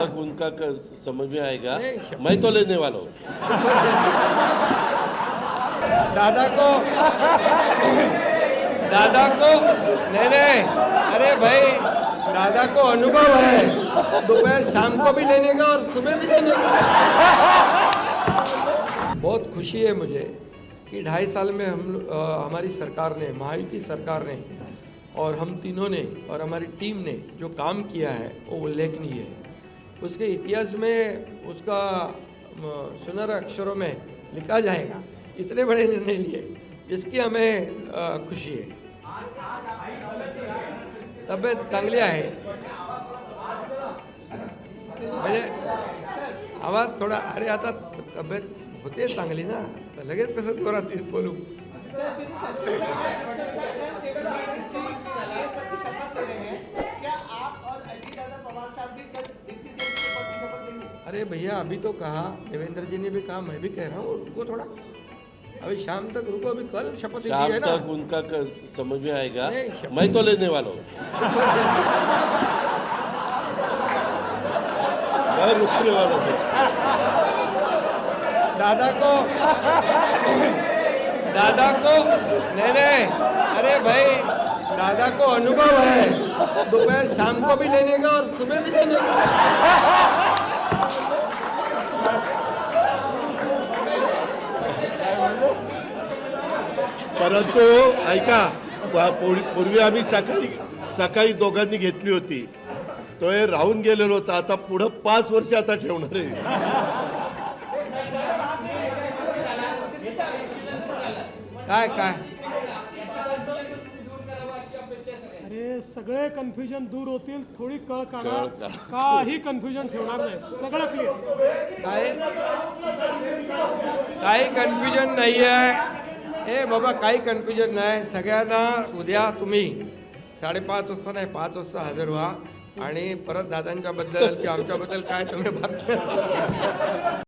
तक उनका क- समझ में आएगा। मैं तो लेने वाला हूँ। दादा को दादा को नहीं नहीं अरे भाई दादा को अनुभव है। दोपहर शाम को भी लेने का और सुबह भी लेने का। बहुत खुशी है मुझे कि ढाई साल में हम अ, हमारी सरकार ने महायुति सरकार ने और हम तीनों ने और हमारी टीम ने जो काम किया है वो उल्लेखनीय है। उसके इतिहास में उसका सुनहरे अक्षरों में लिखा जाएगा। इतने बड़े निर्णय लिए, इसकी हमें खुशी है। तब्येत चांगली आहे म्हणजे आवाज़ थोडा अरे आता, तब्येत होते चांगली ना? लगेच कसं जोरात बोलू। अरे भैया अभी तो कहा देवेंद्र जी ने भी कहा मैं भी कह रहा हूँ रुको थोड़ा अभी शाम तक रुको अभी कल शपथ शाम है ना। तक उनका क- समझ में आएगा। मैं तो लेने वाला हूँ। मैं रुकने वाला हूँ। दादा को दादा को नहीं नहीं अरे भाई दादा को अनुभव है। दोपहर शाम को भी लेने का और सुबह भी लेने का। परंतु ऐका पूर्वी पूर्वी आम्ही सकाळी सकाळी दोघांनी घेतली होती. तो हे राहून गेलेलो होता आता पुढं पाच वर्ष आता ठेवणार आहे. काय काय? अरे सगळे कन्फ्युजन दूर होतील थोडी कळ कळ काढा. काढा. काही कन्फ्युजन ठेवणार नाही. सगळं क्लिअर काय? काही कन्फ्युजन नाही आहे हे बाबा काही कन्फ्युजन नाही. सगळ्यांना उद्या तुम्ही साडेपाच वाजता नाही पाच वाजता हजर व्हा. आणि परत दादांच्याबद्दल किंवा आमच्याबद्दल काय तुम्ही बातम्या